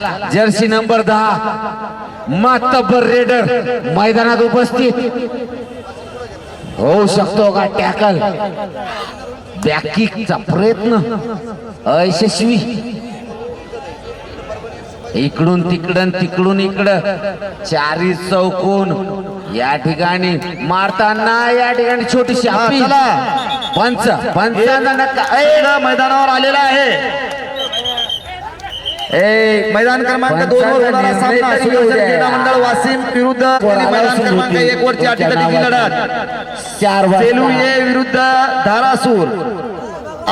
Jersey number दहा मातब्बर raider मैदानात उपस्थित. होऊ शकतो का टॅकल? बॅकिकचा प्रयत्न. अयशस्वी. इकडून तिकडं तिकडून इकडं. चारी चौकोन. या ठिकाणी मारताना या ठिकाणी छोटीशी. पंच पंचांना मैदानावर आलेला आहे. ए मैदान क्रमांक दोन वर होणारा सामना. क्रीडा मंडळ वासिम विरुद्ध मैदान क्रमांक एक वरची अटीतटीची लढत. चार सेलू. ये विरुद्ध धारासूर.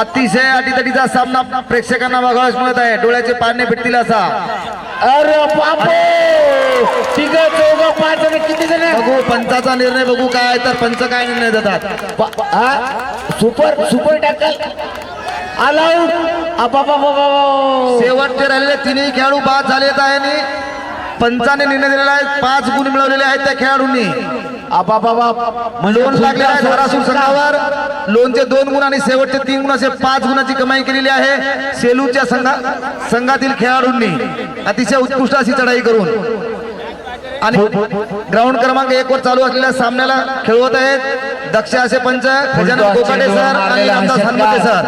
अतिशय अटीतटीचा सामना प्रेक्षकांना बघावयास मिळत आहे. डोळ्याचे पारणे भेटतील असा. अरे बापे तिघ चौघ पाच आणि किती जण बघू पंचाचा निर्णय बघू काय तर पंच काय निर्णय देतात? Super super tackle. अलाउड शेवटचे राहिलेले तिन्ही खेळाडू बाद झालेत आहे आणि पंचाने निर्णय दिलेला आहे. पाच गुण मिळवलेले आहेत त्या खेळाडूंनी. म्हणजे लोन लागले आहे धारासूर संघावर. लोनचे दोन गुण आणि शेवटचे तीन गुण असे पाच गुणाची कमाई केलेली आहे सेलूच्या संघा संघातील खेळाडूंनी. अतिशय उत्कृष्ट अशी चढाई करून. आणि ग्राउंड क्रमांक एक वर चालू असलेल्या सामन्याला खेळवत आहेत दक्ष असे पंच गजानन कोकाटे सर आणि रामदास हनुमते सर.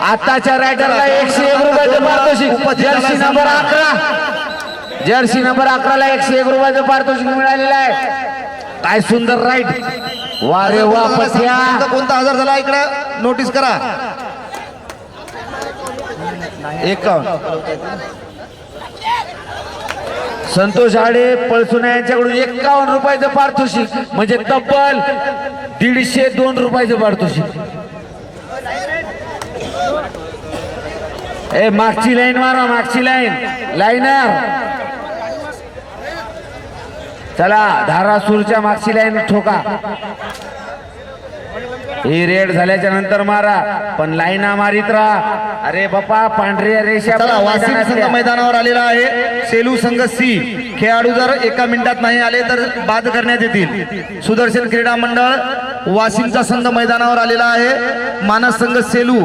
आताच्या रायडरला एकशे एक रुपयाचं पारितोषिक जर्सी नंबर अकरा. जर्सी नंबर अकराला एकशे एक रुपयाचं पारितोषिक मिळालेलं आहे. काय सुंदर राईड. वा रे वा पठ्या कोणता आजार झाला इकडे? नोटीस करा. एक संतोष आडे पळसुना यांच्याकडून एकावन्न रुपयाचं पारितोषिक म्हणजे तब्बल दीडशे दोन रुपयाचं पारितोषिक. ए मागची लाईन मारा मागची लाईन. लाईनर. चला धारासूरच्या मागची लाईन ठोका. ही रेड झाल्याच्यानंतर मारा पण लाईना मारित राहा. अरे बापा पांढऱ्या रेषा चला वासिम संघ. मैदानावर आलेला आहे. सेलू संघ सी. खेळाडू जर एका मिनिटात नाही आले तर बाद करण्यात येतील. सुदर्शन क्रीडा मंडळ वासिमचा संघ मैदानावर आलेला आहे. मानस संघ सेलू.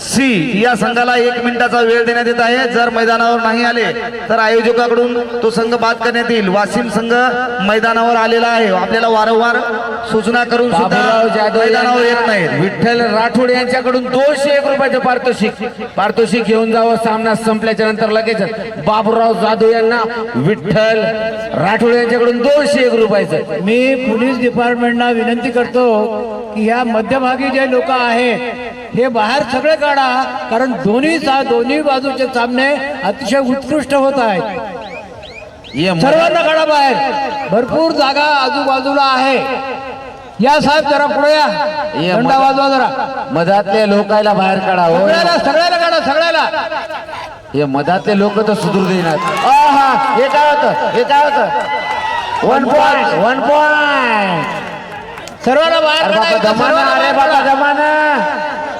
सी या संघाला एक मिनिटाचा वेळ देण्यात येत आहे. जर मैदानावर नाही आले तर आयोजकाकडून तो संघ बाद करण्यात येईल. वासिम संघ मैदानावर आलेला आहे. आपल्याला वारंवार सूचना करून जाधव मैदानावर येत नाहीत. विठ्ठल राठोड यांच्याकडून दोनशे एक रुपयाचं पारितोषिक पारितोषिक घेऊन जावं. सामना संपल्याच्या नंतर लगेच बाबूराव जाधव यांना विठ्ठल राठोड यांच्याकडून दोनशे एक रुपयाचं. मी पोलीस डिपार्टमेंटला विनंती करतो की ह्या मध्यभागी जे लोक आहेत हे बाहेर सगळे काढा कारण दोन्ही सा दोन्ही बाजूचे सामने अतिशय उत्कृष्ट होत आहेत. सर्वांना काढा बाहेर. भरपूर जागा आजूबाजूला आहे. या साहेब जरा पुढे या. मग- वाजवा जरा. मधातले लोकायला बाहेर काढा हो. सगळ्याला सगळ्याला काढा सगळ्याला. हे मधातले लोक तर सुधरू देणार. हे काय होतं? हे काय होतं? वन पॉइंट वन पॉइंट सर्वांना बाहेर जमाना अरे बाबा. जमाना.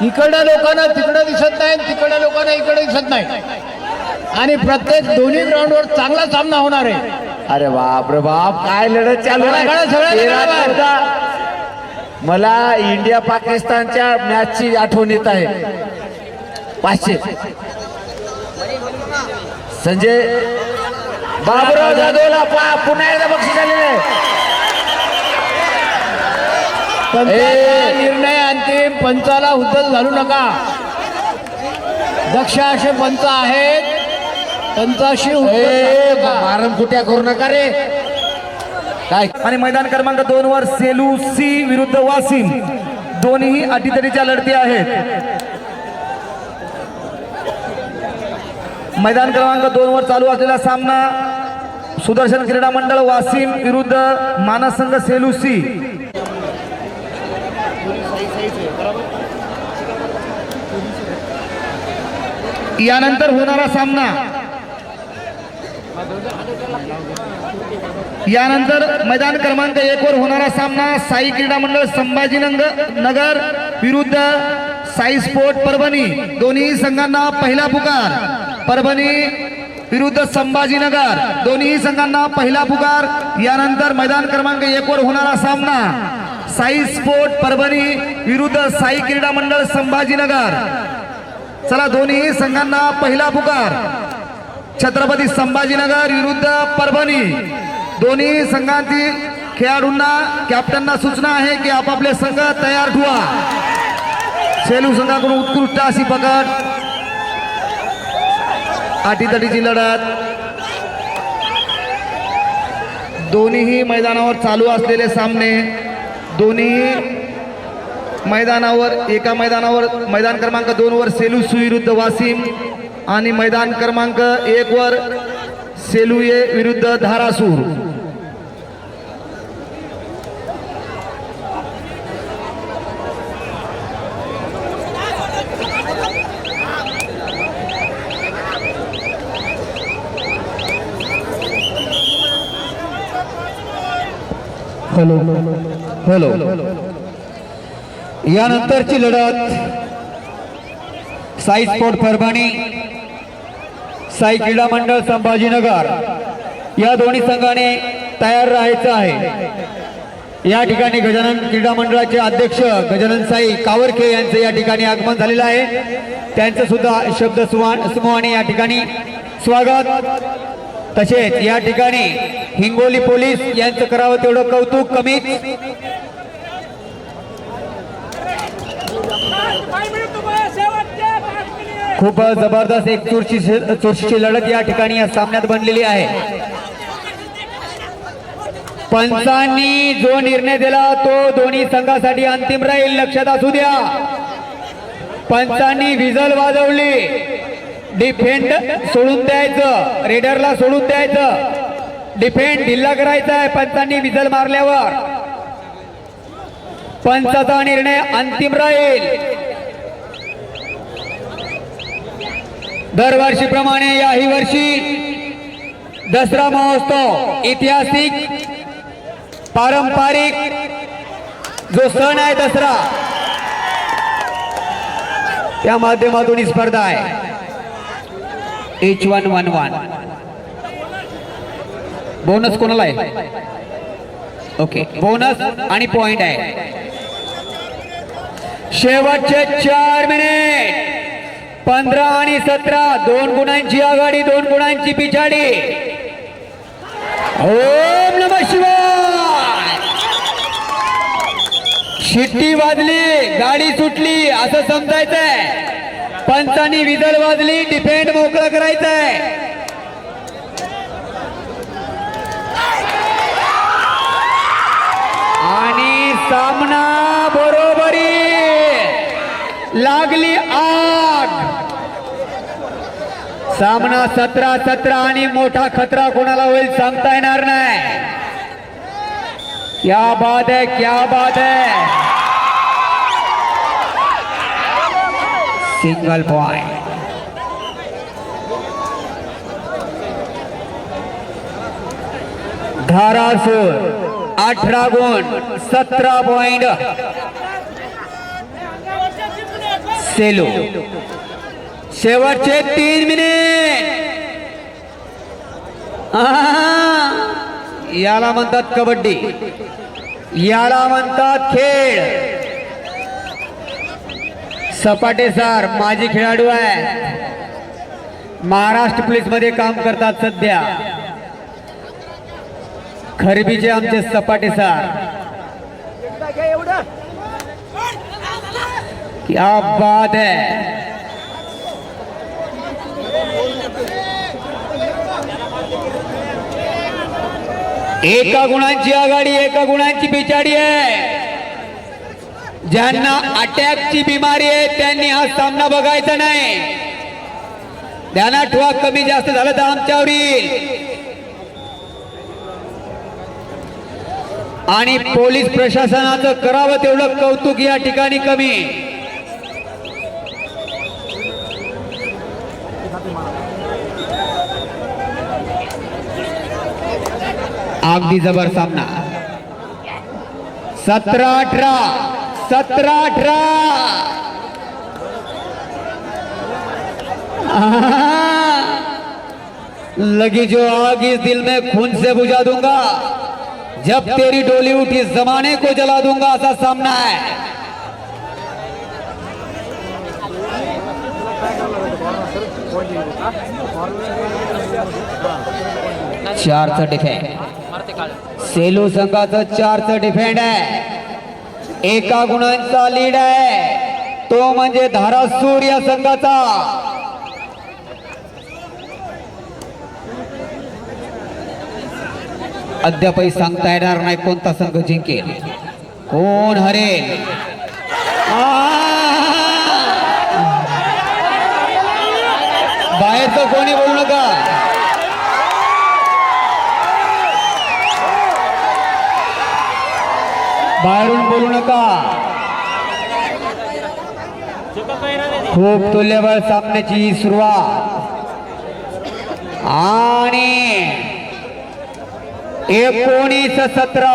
इकडल्या लोकांना तिकडे दिसत नाही तिकडल्या लोकांना इकडे दिसत नाही. आणि प्रत्येक दोन्ही ग्राउंडवर चांगला सामना होणार आहे. अरे बाप रे बाप काय लढत चालू आहे. सगळ्या- सगळ्या- तेरा सगळ्या- चौदा. मला इंडिया पाकिस्तानच्या मॅचची आठवण येत आहे. पाचशे. संजय बाबुराव जाधवला पा पुन्हा एकदा बक्षीस आलेलं आहे. निर्णय अंतिम पंचाला उद्दल घालू नका. दक्ष असे पंच आहेत. पंचाशी. मारम कुट्या करू नका रे. काय? आणि मैदान क्रमांक दोन वर सेलू सी विरुद्ध वासिम. दोन्ही अटीतटीच्या लढती आहेत. मैदान क्रमांक दोन वर चालू असलेला सामना सुदर्शन क्रीडा मंडळ वासिम विरुद्ध मानस संघ यानंतर होणारा सामना. यानंतर मैदान क्रमांक एक वर होणारा सामना साई क्रीडा मंडळ संभाजीनगर नगर विरुद्ध साई स्पोर्ट परभणी. दोन्ही संघांना पहिला पुकार. परभणी विरुद्ध संभाजीनगर. दोन्ही संघांना पहिला पुकार. यानंतर मैदान क्रमांक एक वर होणारा सामना साई स्पोर्ट परभणी विरुद्ध साई क्रीडा मंडळ संभाजीनगर. चला दोन्ही संघांना पहिला पुकार. छत्रपती संभाजीनगर विरुद्ध परभणी. दोन्ही संघांतील खेळाडूंना कॅप्टनना सूचना आहे की आपापले संघ तयार ठेवा. सेलू संघाकडून उत्कृष्ट अशी पकड. आटीतटीची लढत. दोन्हीही मैदानावर चालू असलेले सामने. दोन्ही मैदानावर एका मैदानावर मैदान क्रमांक दोन वर सेलू विरुद्ध वासिम आणि मैदान क्रमांक एकवर सेलुए विरुद्ध धारासूर. Hello hello. यानंतरची लढत साई स्पोर्ट परभणी साई क्रीडा मंडळ संभाजीनगर. या दोन्ही संघाने तयार राहायचं आहे. या ठिकाणी गजानन क्रीडा मंडळाचे अध्यक्ष गजानन साई कावरके यांचं या ठिकाणी आगमन झालेलं आहे. त्यांचं सुद्धा शब्द सुमान समूहाने या ठिकाणी स्वागत. तसेच या ठिकाणी हिंगोली पोलीस यांचं करावं तेवढं कौतुक कमीच. खूप जबरदस्त एक चुरशी चुरशीची लढत या ठिकाणी या सामन्यात बनलेली आहे. पंचांनी जो निर्णय दिला तो दोन्ही संघासाठी अंतिम राहील लक्षात असू द्या. पंचांनी विजल वाजवली. डिफेंड सोडून द्यायचं रेडरला सोडून द्यायचं. डिफेंड ढिल्ला करायचा आहे पंचांनी विजल मारल्यावर. पंचाचा निर्णय अंतिम राहील. दरवर्षीप्रमाणे याही वर्षी दसरा महोत्सव ऐतिहासिक पारंपरिक जो सण आहे दसरा त्या माध्यमातून ही स्पर्धा आहे. H one one one bonus कोणाला आहे? ओके बोनस आणि पॉइंट आहे. शेवटचे चार मिनिट पंधरा आणि सतरा दोन गुणांची आघाडी दोन गुणांची पिछाडी. ओम नम शिवाय. शिट्टी वाजली गाडी सुटली असं समजायचंय. पंचानी विजल वाजली डिफेंड मोकळं करायचंय. आणि सामना बरोबरी. लागली सामना सतरा सतरा आणि मोठा खतरा कोणाला होईल सांगता येणार नाही. क्या बात है क्या बात है. सिंगल पॉइंट धारासूर अठरा गुण सतरा पॉइंट सेलो. शेवटचे तीन मिनिट याला म्हणतात कबड्डी. याला म्हणतात खेळ. सपाटे सर माजी खेळाडू आहे. महाराष्ट्र पोलीसमध्ये काम करतात सध्या. खरबीचे आमचे सपाटे सर. क्या बात है. एका गुणांची आघाडी एका गुणांची पिछाडी आहे. ज्यांना अटॅकची बिमारी आहे त्यांनी हा सामना बघायचा नाही. ध्यानात ठेवा कमी जास्त झालं तर आमच्यावर येईल. आणि पोलीस प्रशासनाचं करावं तेवढं कौतुक या ठिकाणी कमी. अगदी जबर सामना. सतरा अठरा सतरा अठरा लगी जो आग इस दिल में खून से बुझा दूँगा, जब तेरी डोली उठी जमाने को जला दूँगा ऐसा सामना है. चारचं डिफेंड. सेलू संघाचं चारचं डिफेंड आहे. एका गुणांचा लीड आहे. तो म्हणजे धारासूर या संघाचा. अद्यापही सांगता येणार नाही कोणता संघ जिंकेल. कोण हरेल? बाहेरून बोलू नका. खूप तुल्यबळ सामन्याची सुरुवात. आणि एकोणीस सतरा.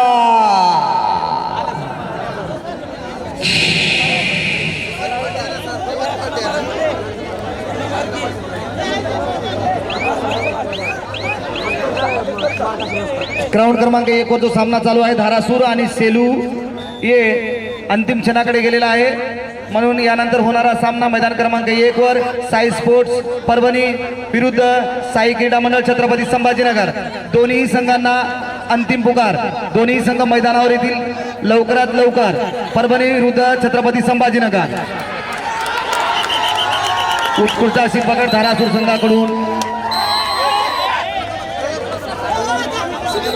ग्राउंड क्रमांक एक वर जो सामना चालू आहे धारासूर आणि सेलू. ये अंतिम क्षणाकडे गेलेला आहे. म्हणून यानंतर होणारा सामना मैदान क्रमांक एक वर साई स्पोर्ट्स परभणी विरुद्ध साई क्रीडा मंडळ छत्रपती संभाजीनगर. दोन्ही संघांना अंतिम पुकार. दोन्ही संघ मैदानावर येतील. लवकरात लवकर परभणी विरुद्ध छत्रपती संभाजीनगर. उत्कृष्ट अशी पकड धारासूर संघाकडून.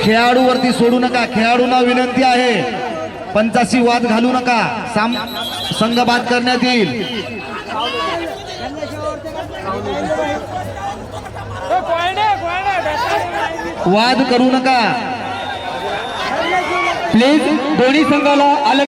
खेळाडूवरती सोडू नका. खेळाडूंना विनंती आहे. पंचाशी वाद घालू नका. साम संघ बाद करण्यात येईल. वाद करू नका. प्लीज दोन्ही संघाला अलग